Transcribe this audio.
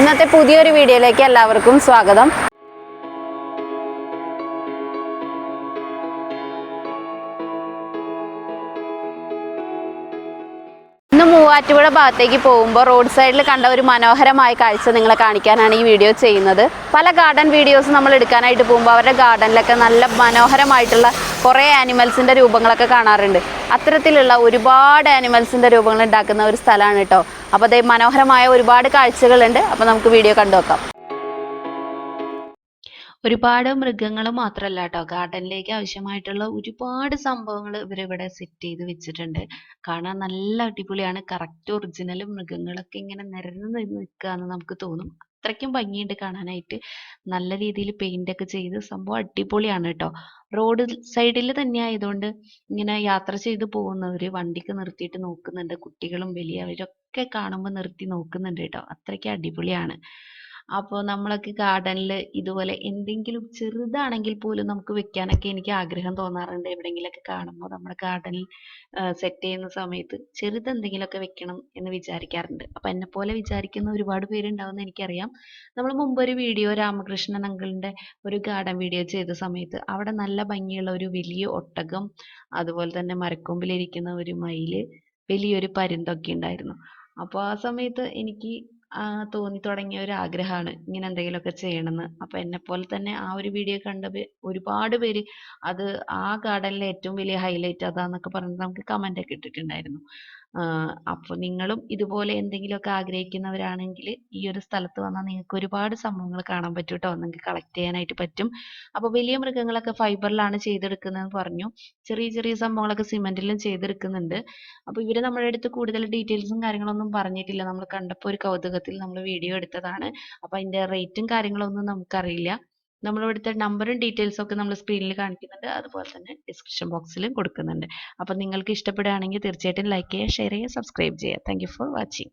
ഇന്നത്തെ പുതിയൊരു വീഡിയോയിലേക്ക് എല്ലാവർക്കും സ്വാഗതം. മൂവാറ്റുപുഴ ഭാഗത്തേക്ക് പോകുമ്പോൾ റോഡ് സൈഡിൽ കണ്ട ഒരു മനോഹരമായ കാഴ്ച നിങ്ങളെ കാണിക്കാനാണ് ഈ വീഡിയോ ചെയ്യുന്നത്. പല ഗാർഡൻ വീഡിയോസ് നമ്മൾ എടുക്കാനായിട്ട് പോകുമ്പോൾ അവരുടെ ഗാർഡനിലൊക്കെ നല്ല മനോഹരമായിട്ടുള്ള കുറേ ആനിമൽസിന്റെ രൂപങ്ങളൊക്കെ കാണാറുണ്ട്. അത്തരത്തിലുള്ള ഒരുപാട് ആനിമൽസിന്റെ രൂപങ്ങൾ ഉണ്ടാക്കുന്ന ഒരു സ്ഥലമാണ് കേട്ടോ അപ്പോൾ അതേ മനോഹരമായ ഒരുപാട് കാഴ്ചകളുണ്ട്. അപ്പോൾ നമുക്ക് വീഡിയോ കണ്ടു നോക്കാം. ഒരുപാട് മൃഗങ്ങൾ മാത്രമല്ല കേട്ടോ ഗാർഡനിലേക്ക് ആവശ്യമായിട്ടുള്ള ഒരുപാട് സംഭവങ്ങൾ ഇവരിവിടെ സെറ്റ് ചെയ്ത് വെച്ചിട്ടുണ്ട്. കാണാൻ നല്ല അടിപൊളിയാണ്. കറക്റ്റ് ഒറിജിനൽ മൃഗങ്ങളൊക്കെ ഇങ്ങനെ നിരന്ന് നിൽക്കുകയെന്ന് നമുക്ക് തോന്നും. അത്രയ്ക്കും ഭംഗിയുണ്ട് കാണാനായിട്ട്. നല്ല രീതിയിൽ പെയിന്റ് ഒക്കെ ചെയ്ത് സംഭവം അടിപൊളിയാണ് കേട്ടോ റോഡ് സൈഡിൽ തന്നെ ആയതുകൊണ്ട് ഇങ്ങനെ യാത്ര ചെയ്ത് പോകുന്നവര് വണ്ടിക്ക് നിർത്തിയിട്ട് നോക്കുന്നുണ്ട്. കുട്ടികളും വലിയവരൊക്കെ കാണുമ്പോൾ നിർത്തി നോക്കുന്നുണ്ട് കേട്ടോ. അത്രയ്ക്ക് അടിപൊളിയാണ്. അപ്പോൾ നമ്മളൊക്കെ ഗാർഡനിൽ ഇതുപോലെ എന്തെങ്കിലും ചെറുതാണെങ്കിൽ പോലും നമുക്ക് വെക്കാനൊക്കെ എനിക്ക് ആഗ്രഹം തോന്നാറുണ്ട് എവിടെയെങ്കിലുമൊക്കെ കാണുമ്പോൾ നമ്മുടെ ഗാർഡനിൽ സെറ്റ് ചെയ്യുന്ന സമയത്ത് ചെറുതെന്തെങ്കിലുമൊക്കെ വെക്കണം എന്ന് വിചാരിക്കാറുണ്ട്. അപ്പോൾ എന്നെ പോലെ വിചാരിക്കുന്ന ഒരുപാട് പേരുണ്ടാവുമെന്ന് എനിക്കറിയാം. നമ്മൾ മുമ്പ് ഒരു വീഡിയോ രാമകൃഷ്ണൻ അങ്കിളിന്റെ ഒരു ഗാർഡൻ വീഡിയോ ചെയ്ത സമയത്ത് അവിടെ നല്ല ഭംഗിയുള്ള ഒരു വലിയ ഒട്ടകം അതുപോലെ തന്നെ മരക്കൊമ്പിലിരിക്കുന്ന ഒരു മയിൽ വലിയൊരു പരുന്തൊക്കെ ഉണ്ടായിരുന്നു. അപ്പോൾ ആ സമയത്ത് എനിക്ക് തോന്നി തുടങ്ങിയ ഒരു ആഗ്രഹമാണ് ഇങ്ങനെ എന്തെങ്കിലുമൊക്കെ ചെയ്യണമെന്ന്. അപ്പോൾ എന്നെപ്പോലെ തന്നെ ആ ഒരു വീഡിയോ കണ്ട ഒരുപാട് പേര് അത് ആ ഗാർഡനിലെ ഏറ്റവും വലിയ ഹൈലൈറ്റ് അതാന്നൊക്കെ പറഞ്ഞിട്ട് നമുക്ക് കമന്റ് ഒക്കെ ഇട്ടിട്ടുണ്ടായിരുന്നു. അപ്പോൾ നിങ്ങളും ഇതുപോലെ എന്തെങ്കിലുമൊക്കെ ആഗ്രഹിക്കുന്നവരാണെങ്കിൽ ഈ ഒരു സ്ഥലത്ത് വന്നാൽ നിങ്ങൾക്ക് ഒരുപാട് സംഭവങ്ങൾ കാണാൻ പറ്റും കേട്ടോ നിങ്ങൾക്ക് കളക്ട് ചെയ്യാനായിട്ട് പറ്റും. അപ്പോൾ വലിയ മൃഗങ്ങളൊക്കെ ഫൈബറിലാണ് ചെയ്തെടുക്കുന്നതെന്ന് പറഞ്ഞു. ചെറിയ ചെറിയ സംഭവങ്ങളൊക്കെ സിമെന്റിലും ചെയ്തെടുക്കുന്നുണ്ട്. അപ്പോൾ ഇവർ നമ്മുടെ അടുത്ത് കൂടുതൽ ഡീറ്റെയിൽസും കാര്യങ്ങളൊന്നും പറഞ്ഞിട്ടില്ല. നമ്മൾ കണ്ടപ്പോൾ ഒരു കൗതുകത്തിൽ നമ്മൾ വീഡിയോ എടുത്തതാണ്. അപ്പോൾ അതിന്റെ റേറ്റും കാര്യങ്ങളൊന്നും നമുക്കറിയില്ല. നമ്മൾ ഇവിടുത്തെ നമ്പറും ഡീറ്റെയിൽസും ഒക്കെ നമ്മൾ സ്ക്രീനിൽ കാണിക്കുന്നുണ്ട്. അതുപോലെ തന്നെ ഡിസ്ക്രിപ്ഷൻ ബോക്സിലും കൊടുക്കുന്നുണ്ട്. അപ്പം നിങ്ങൾക്ക് ഇഷ്ടപ്പെടുകയാണെങ്കിൽ തീർച്ചയായിട്ടും ലൈക്ക് ചെയ്യുക ഷെയർ ചെയ്യുക സബ്സ്ക്രൈബ് ചെയ്യുക. Thank for watching